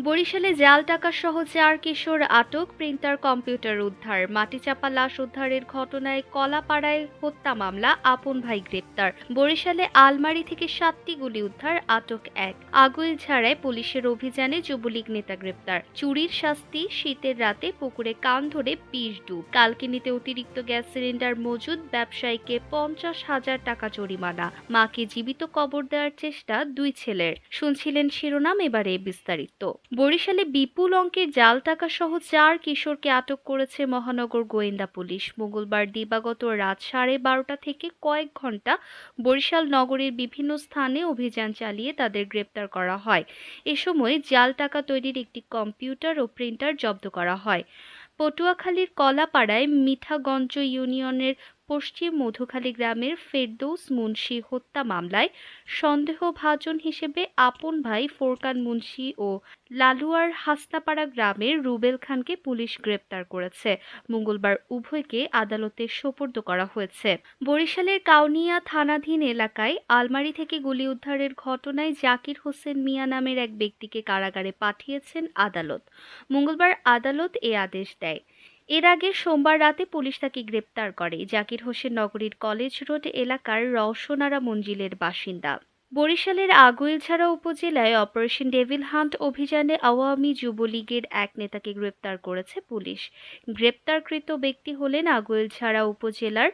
বরিশালে জাল টাকা সহ চার কিশোর আটক, প্রিন্টার কম্পিউটার উদ্ধার, মাটিচাপা লাশ উদ্ধারের ঘটনায় কলাপাড়ায় হত্যা মামলা, আপন ভাই গ্রেপ্তার। বরিশালে আলমারি থেকে সাতটি গুলি উদ্ধার, আটক এক। আগুইল ছাড়ায় পুলিশের অভিযানে যুবলীগ নেতা গ্রেপ্তার। চুরির শাস্তি, শীতের রাতে পুকুরে কান ধরে বিষ ডুব কালকিনিতে অতিরিক্ত গ্যাস সিলিন্ডার মজুদ, ব্যবসায়ীকে পঞ্চাশ হাজার টাকা জরিমানা। মাকে জীবিত কবর দেওয়ার চেষ্টা দুই ছেলের। শুনছিলেন শিরোনাম, এবারে বিস্তারিত। বরিশালে বিপুল অঙ্কের জাল টাকা সহ চার কিশোরকে আটক করেছে মহানগর গোয়েন্দা পুলিশ। মঙ্গলবার দিবাগত রাত সাড়ে বারোটা থেকে কয়েক ঘণ্টা বরিশাল নগরের বিভিন্ন স্থানে অভিযান চালিয়ে তাদের গ্রেপ্তার করা হয়। এ সময় জাল টাকা তৈরির একটি কম্পিউটার ও প্রিন্টার জব্দ করা হয়। পটুয়াখালীর কলাপাড়ায় মিঠাগঞ্জ ইউনিয়নের পশ্চিম মধুখালী গ্রামের ফেরদৌস মুন্সি হত্যা মামলায় সন্দেহভাজন হিসেবে আপন ভাই ফোরকান মুন্সি ও লালুয়ার হাস্তাপাড়া গ্রামের রুবেল খানকে পুলিশ গ্রেপ্তার করেছে। মঙ্গলবার উভয়কে আদালতে সোপর্দ করা হয়েছে। বরিশালের কাউনিয়া থানাধীন এলাকায় আলমারি থেকে গুলি উদ্ধারের ঘটনায় জাকির হোসেন মিয়া নামের এক ব্যক্তিকে কারাগারে পাঠিয়েছেন আদালত। মঙ্গলবার আদালত এ আদেশ দেয়। এর আগে সোমবার রাতে পুলিশ তাকে গ্রেপ্তার করে। জাকির হোসেন নগরীর কলেজ রোড এলাকার রওশনারা মঞ্জিলের বাসিন্দা। বরিশালের আগুইলছাড়া উপজেলায় অপারেশন ডেভিল হান্ট অভিযানে আওয়ামী যুবলীগের এক নেতাকে গ্রেপ্তার করেছে পুলিশ। গ্রেপ্তারকৃত ব্যক্তি হলেন আগুইলছাড়া উপজেলার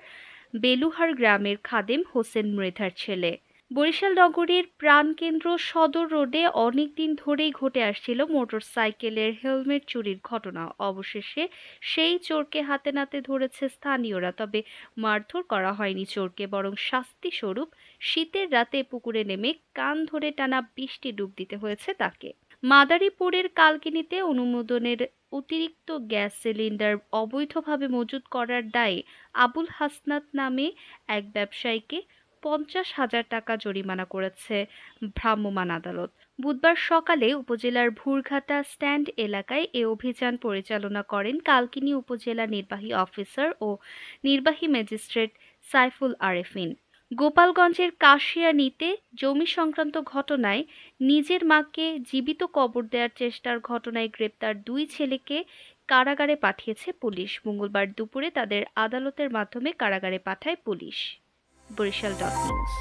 বেলুহার গ্রামের খাদেম হোসেন মৃধার ছেলে। বরিশাল নগরীর প্রাণকেন্দ্র সদর রোডে অনেক দিন ধরেই ঘটে আসছিল মোটরসাইকেলের হেলমেট চুরির ঘটনা। অবশেষে সেই চোরকে হাতে নাতে ধরেছে স্থানীয়রা, তবে মারধর করা হয়নি চোরকে, বরং শাস্তি স্বরূপ শীতের রাতে পুকুরে নেমে কান ধরে টানা বৃষ্টি ডুব দিতে হয়েছে তাকে। মাদারীপুরের কালকিনিতে অনুমোদনের অতিরিক্ত গ্যাস সিলিন্ডার অবৈধভাবে মজুত করার দায়ে আবুল হাসনাত নামে এক ব্যবসায়ীকে পঞ্চাশ হাজার টাকা জরিমানা করেছে ভ্রাম্যমাণ আদালত। বুধবার সকালে উপজেলার ভুরঘাটা স্ট্যান্ড এলাকায় এ অভিযান পরিচালনা করেন কালকিনি উপজেলা নির্বাহী অফিসার ও নির্বাহী ম্যাজিস্ট্রেট সাইফুল আরেফিন। গোপালগঞ্জের কাশিয়ানীতে জমি সংক্রান্ত ঘটনায় নিজের মাকে জীবিত কবর দেওয়ার চেষ্টার ঘটনায় গ্রেপ্তার দুই ছেলেকে কারাগারে পাঠিয়েছে পুলিশ। মঙ্গলবার দুপুরে তাদের আদালতের মাধ্যমে কারাগারে পাঠায় পুলিশ। Barishal dot news